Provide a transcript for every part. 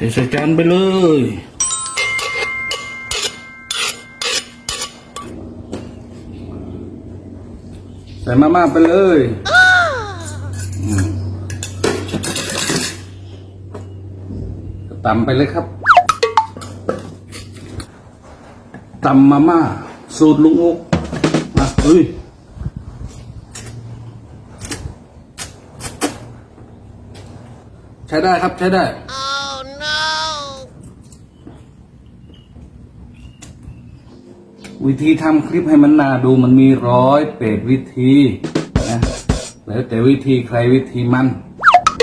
ใส่จานไปเลยใส่มาม่าไปเลยตำไปเลยครับตำมาม่า สูตรลุงอกนะเฮ้ยใช้ได้ครับ ใช้ได้ วิธีทำคลิปให้มันน่าดูมันมีร้อยเปดวิธีนะแล้วแต่วิธีใครวิธีมัน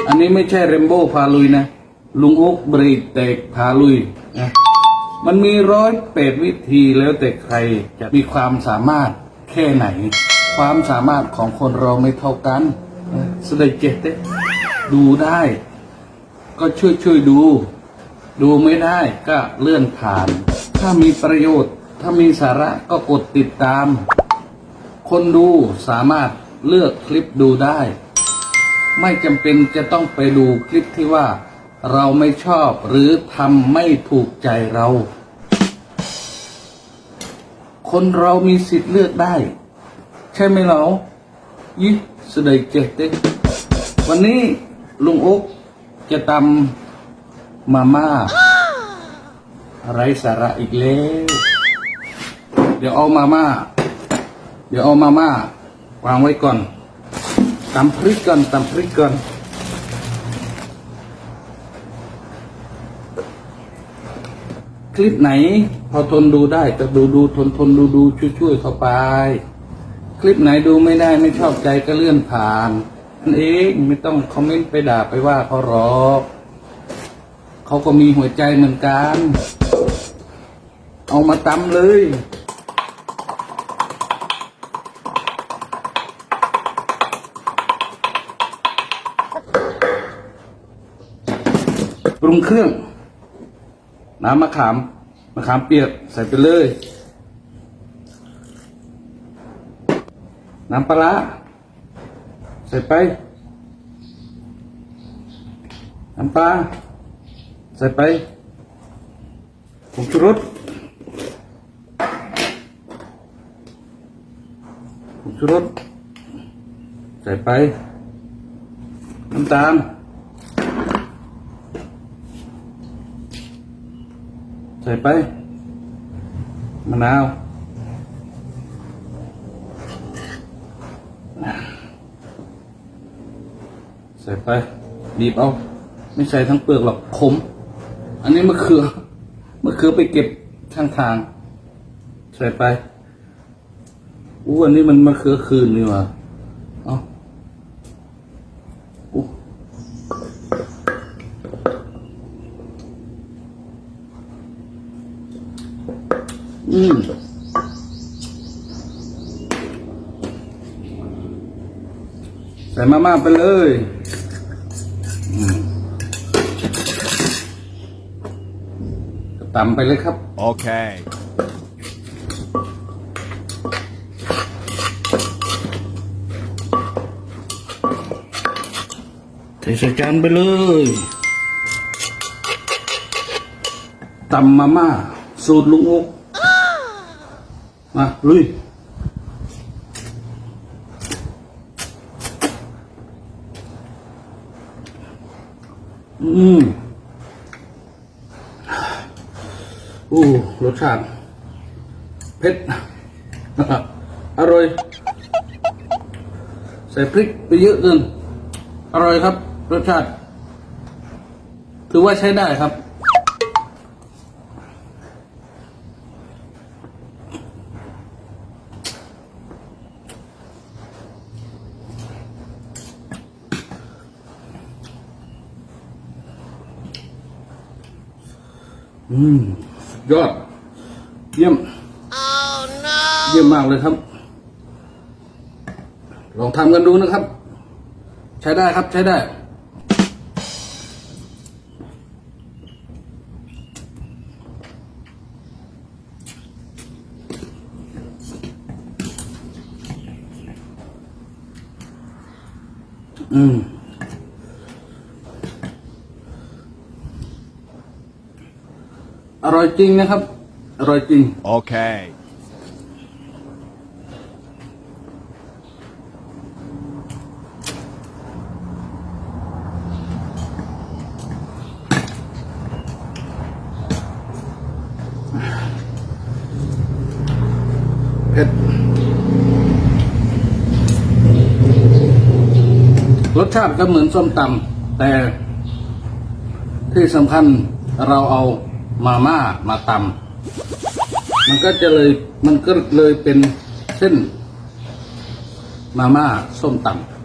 อันนี้ไม่ใช่เรมโบ้พาลุยนะ ลุงอุ๊กบรีเตกพาลุยนะมันมีร้อยเปดวิธีแล้วแต่ใครจะมีความสามารถแค่ไหน ความสามารถของคนเราไม่เท่ากันนะแสดเจตเตดูได้ ก็ช่วยช่วยดู ดูไม่ได้ก็เลื่อนผ่าน ถ้ามีประโยชน์ ถ้ามีสาระก็กดติดตาม คนดูสามารถเลือกคลิปดูได้ ไม่จำเป็นจะต้องไปดูคลิปที่ว่า เราไม่ชอบหรือทำไม่ถูกใจเรา คนเรามีสิทธิ์เลือกได้ ใช่ไหมเรายิ่สดายเจเตวันนี้ลุงอุ๊กจะตำมาม่า ไรสาระอีกแล้ว เดี๋ยวเอามาม่า เดี๋ยวเอามาม่าวางไว้ก่อนตำพริกก่อนตำพริกก่อนคลิปไหน พอทนดูได้ก็ดูดูทนทนดูดูช่วยช่วยเข้าไป คลิปไหนดูไม่ได้ไม่ชอบใจก็เลื่อนผ่านนั่นเองไม่ต้องคอมเมนต์ไปด่าไปว่าเขาหรอกเขาก็มีหัวใจเหมือนกัน เอามาตำเลย ปรุงเครื่อง น้ำมะขามมะขามเปียกใส่ไปเลย น้ำปลาใส่ไป น้ำปลาใส่ไปผงชูรสผงชูรสใส่ไป น้ำตาล ใส่ไปมะนาวใส่ไปบีบเอา ไม่ใส่ทั้งเปลือกหรอกขม อันนี้มะเขือมะเขือไปเก็บข้างทาง ใส่ไปอู้อันนี้มันมะเขือคืนนี่หว่า เอา อืมใส่มาม่าไปเลยอืมตำไปเลยครับ Okay. ใส่ใส่จานไปเลยตำมาม่า สูตรลุงอกมา ลุย อืมอู้รสชาติ เผ็ด อร่อย ใส่พริกไปเยอะเกินอร่อยครับ รสชาติ ถือว่าใช้ได้ครับ อืมสุดยอด เยี่ยมเยี่ยมมากเลยครับ ลองทำกันดูนะครับ ใช้ได้ครับใช้ได้อืม อร่อยจริงนะครับ อร่อยจริง Okay. เผ็ด รสชาติก็เหมือนส้มตำแต่ที่สำคัญเราเอา มาม่ามาตำมันก็จะเลยมันก็เลยเป็นเส้นมาม่าส้มตำ